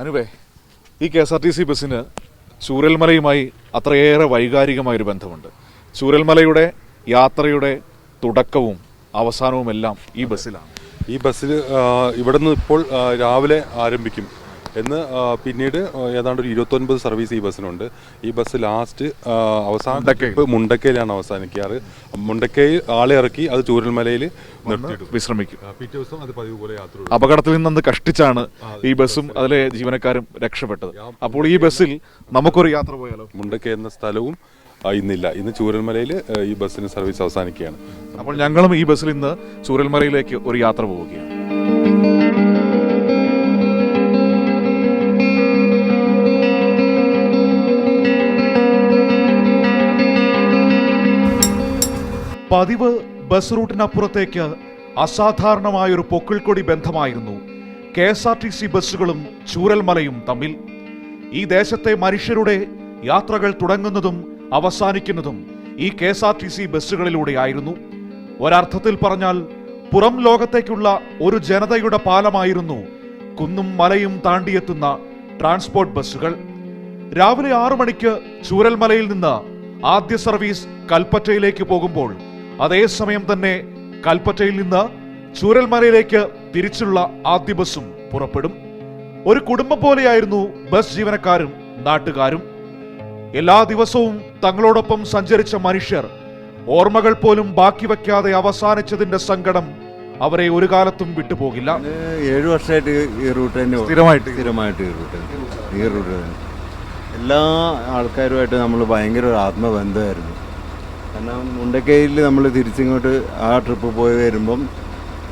അനുവേ ഈ K S R T C ബസ്സിന് ചൂരൽമലയുമായി അത്രയേറെ വൈകാരികമായൊരു ബന്ധമുണ്ട്. ചൂരൽമലയുടെ യാത്രയുടെ തുടക്കവും അവസാനവും എല്ലാം ഈ ബസ്സിലാണ്. ഈ ബസ്സിൽ ഇവിടുന്ന് ഇപ്പോൾ രാവിലെ ആരംഭിക്കും. എന്ന് പിന്നീട് ഏതാണ്ട് ഒരു ഇരുപത്തൊൻപത് സർവീസ് ഈ ബസ്സിനുണ്ട്. ഈ ബസ് ലാസ്റ്റ് അവസാന മുണ്ടക്കയിലാണ് അവസാനിക്കാറ്. മുണ്ടക്കയിൽ ആളെ ഇറക്കി അത് ചൂരൽമലയിൽ നിർത്തിയിടും വിശ്രമിക്കും. പിറ്റേ ദിവസം അത് പതിവ് പോലെ യാത്ര അപകടത്തിൽ നിന്ന് കഷ്ടിച്ചാണ് ഈ ബസ്സും അതിലെ ജീവനക്കാരും രക്ഷപ്പെട്ടത്. അപ്പോൾ ഈ ബസ്സിൽ നമുക്കൊരു യാത്ര പോയാലോ? മുണ്ടക്ക എന്ന സ്ഥലവും ഇന്നില്ല. ഇന്ന് ചൂരൽമലയിൽ ഈ ബസ്സിന് സർവീസ് അവസാനിക്കുകയാണ്. അപ്പോൾ ഞങ്ങളും ഈ ബസ്സിൽ ഇന്ന് ചൂരൽമലയിലേക്ക് ഒരു യാത്ര പോവുകയാണ്. പതിവ് ബസ് റൂട്ടിനപ്പുറത്തേക്ക് അസാധാരണമായൊരു പൊക്കിൾക്കൊടി ബന്ധമായിരുന്നു. K S R T C ബസ്സുകളും ചൂരൽമലയും തമ്മിൽ. ഈ ദേശത്തെ മനുഷ്യരുടെ യാത്രകൾ തുടങ്ങുന്നതും അവസാനിക്കുന്നതും ഈ K S R T C ബസ്സുകളിലൂടെയായിരുന്നു ഒരർത്ഥത്തിൽ പറഞ്ഞാൽ പുറം ലോകത്തേക്കുള്ള ഒരു ജനതയുടെ പാലമായിരുന്നു കുന്നും മലയും താണ്ടിയെത്തുന്ന ട്രാൻസ്പോർട്ട് ബസ്സുകൾ. രാവിലെ ആറു മണിക്ക് ചൂരൽമലയിൽ നിന്ന് ആദ്യ സർവീസ് കൽപ്പറ്റയിലേക്ക് പോകുമ്പോൾ അതേസമയം തന്നെ കൽപ്പറ്റയിൽ നിന്ന് ചൂരൽമലയിലേക്ക് തിരിച്ചുള്ള ആദ്യ ബസ്സും പുറപ്പെടും. ഒരു കുടുംബം പോലെയായിരുന്നു ബസ് ജീവനക്കാരും നാട്ടുകാരും. എല്ലാ ദിവസവും തങ്ങളോടൊപ്പം സഞ്ചരിച്ച മനുഷ്യർ ഓർമ്മകൾ പോലും ബാക്കി വയ്ക്കാതെ അവസാനിച്ചതിന്റെ സങ്കടം അവരെ ഒരു കാലത്തും വിട്ടുപോകില്ല. ഏഴ് വർഷമായിട്ട് ഈ റൂട്ട് തന്നെ. സ്ഥിരമായിട്ട് സ്ഥിരമായിട്ട് ഈ റൂട്ട് ഈ റൂട്ട് തന്നെ. എല്ലാ ആൾക്കാരുമായിട്ട് നമ്മൾ ഭയങ്കര ഒരു ആത്മബന്ധമായിരുന്നു. കാരണം മുണ്ടക്കയിൽ നമ്മൾ തിരിച്ചിങ്ങോട്ട് ആ ട്രിപ്പ് പോയി വരുമ്പം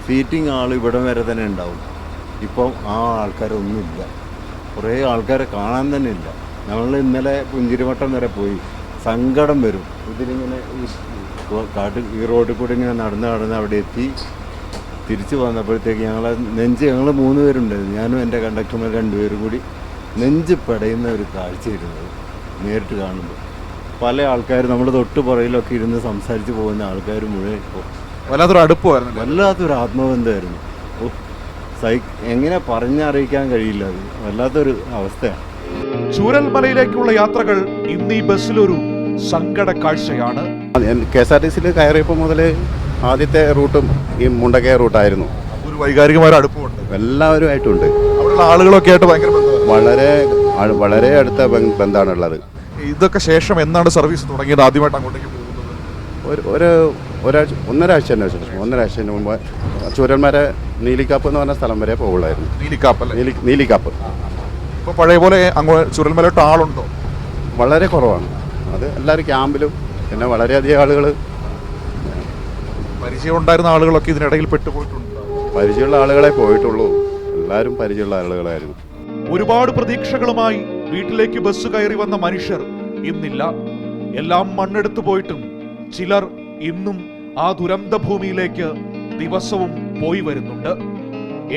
സീറ്റിംഗ് ആൾ ഇവിടം വരെ തന്നെ ഉണ്ടാവും. ഇപ്പം ആ ആൾക്കാരൊന്നുമില്ല. കുറേ ആൾക്കാരെ കാണാൻ തന്നെ ഇല്ല. നമ്മൾ ഇന്നലെ പുഞ്ചിരിവട്ടം വരെ പോയി. സങ്കടം വരും. ഇതിലിങ്ങനെ കാട്ട് ഈ റോഡിൽ കൂടി ഇങ്ങനെ നടന്ന് നടന്ന് അവിടെ എത്തി. തിരിച്ചു വന്നപ്പോഴത്തേക്ക് ഞങ്ങൾ നെഞ്ച് ഞങ്ങൾ മൂന്ന് പേരുണ്ടായിരുന്നു. ഞാനും എന്റെ കണ്ടക്ടർമാർ രണ്ടുപേരും കൂടി നെഞ്ച് പടയുന്ന ഒരു കാഴ്ചയായിരുന്നു നേരിട്ട് കാണുമ്പോൾ. പല ആൾക്കാർ നമ്മൾ തൊട്ട് പുറയിലൊക്കെ ഇരുന്ന് സംസാരിച്ച് പോകുന്ന ആൾക്കാർ മുഴുവൻ ഇപ്പോൾ വല്ലാത്തൊരു അടുപ്പമായിരുന്നു വല്ലാത്തൊരു ആത്മബന്ധമായിരുന്നു. ഓ സൈ എങ്ങനെ പറഞ്ഞറിയിക്കാൻ കഴിയില്ല അത്. വല്ലാത്തൊരു അവസ്ഥയാണ്. ചൂരൽമലയിലേക്കുള്ള യാത്രകൾ ഇന്ന് ഈ ബസ്സിലൊരു സങ്കട കാഴ്ചയാണ്. കെ എസ് ആർ ടി സിയിൽ കയറിയപ്പോൾ മുതൽ ആദ്യത്തെ റൂട്ടും ഈ മുണ്ടക്കയ റൂട്ടായിരുന്നു. ഒരു വൈകാരികമായ ഒരു അടുപ്പമുണ്ട് എല്ലാവരുമായിട്ടുണ്ട് അവിടെയുള്ള ആളുകളൊക്കെ ആയിട്ട് ഭയങ്കര ബന്ധമാണ് വളരെ വളരെ അടുത്ത ബന്ധമാണുള്ളത് ഇതൊക്കെ ശേഷം എന്നാണ് സർവീസ് തുടങ്ങിയത് ആദ്യമായിട്ട് അങ്ങോട്ടേക്ക് പോകുന്നത്? ഒരു ഒരു ഒരാഴ്ച ഒന്നരാഴ്ച ശേഷം ഒന്നരാഴ്ചന് മുമ്പ് ചൂരന്മാരെ നീലിക്കാപ്പ് എന്ന് പറഞ്ഞ സ്ഥലം വരെ പോകുള്ളായിരുന്നു നീലിക്കാപ്പ് നീലി നീലിക്കാപ്പ്. ഇപ്പോൾ പഴയ പോലെ അങ്ങോട്ട് ചുരന്മലോട്ട് ആളുണ്ടോ? വളരെ കുറവാണ്. അത് എല്ലാവരും ക്യാമ്പിലും പിന്നെ വളരെയധികം ആളുകൾ പരിചയം ഉണ്ടായിരുന്ന ആളുകളൊക്കെ ഇതിനിടയിൽ പെട്ടുപോയിട്ടുണ്ട്? പരിചയമുള്ള ആളുകളെ പോയിട്ടുള്ളൂ. എല്ലാവരും പരിചയമുള്ള ആളുകളായിരുന്നു. ഒരുപാട് പ്രതീക്ഷകളുമായി വീട്ടിലേക്ക് ബസ് കയറി വന്ന മനുഷ്യർ ഇന്നില്ല. എല്ലാം മണ്ണെടുത്തു പോയിട്ടും ചിലർ ഇന്നും ആ ദുരന്ത ഭൂമിയിലേക്ക് ദിവസവും പോയി വരുന്നുണ്ട്.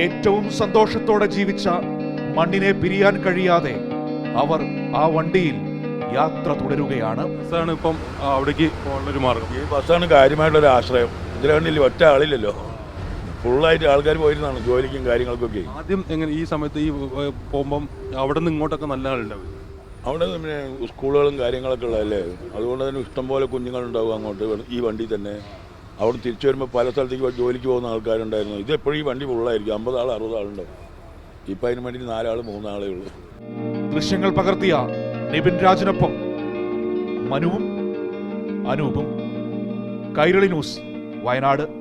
ഏറ്റവും സന്തോഷത്തോടെ ജീവിച്ച മണ്ണിനെ പിരിയാൻ കഴിയാതെ അവർ ആ വണ്ടിയിൽ യാത്ര തുടരുകയാണ്. ബസ്സാണ് ഇപ്പം അവിടേക്ക് പോകാനുള്ളൊരു മാർഗം. ഈ ബസ്സാണ് കാര്യമായിട്ടുള്ള ഒരു ആശ്രയം ഇതിലാണ്ടിൽ ഒറ്റ ആളില്ലല്ലോ. ഫുള്ളായിട്ട് ആൾക്കാർ പോയിരുന്നാണ് ജോലിക്കും കാര്യങ്ങൾക്കൊക്കെ. ആദ്യം എങ്ങനെ ഈ സമയത്ത് ഈ പോകുമ്പം അവിടെ നിന്ന് ഇങ്ങോട്ടൊക്കെ നല്ല ആളുണ്ടാവും അവിടെ പിന്നെ സ്കൂളുകളും കാര്യങ്ങളൊക്കെ ഉള്ളതല്ലേ? അതുകൊണ്ട് തന്നെ ഇഷ്ടംപോലെ കുഞ്ഞുങ്ങളുണ്ടാവും അങ്ങോട്ട് ഈ വണ്ടി തന്നെ. അവിടെ തിരിച്ചു വരുമ്പോൾ പല സ്ഥലത്തേക്ക് ജോലിക്ക് പോകുന്ന ആൾക്കാരുണ്ടായിരുന്നു. ഇത് എപ്പോഴും ഈ വണ്ടി ഫുള്ളായിരിക്കും അമ്പത് ആൾ ഇപ്പം അതിന് വേണ്ടി നാലാൾ മൂന്നാളേ ഉള്ളൂ. ദൃശ്യങ്ങൾ പകർത്തിയ നിബിൻ രാജിനൊപ്പം മനുവും അനൂപും. കൈരളി ന്യൂസ് വയനാട്.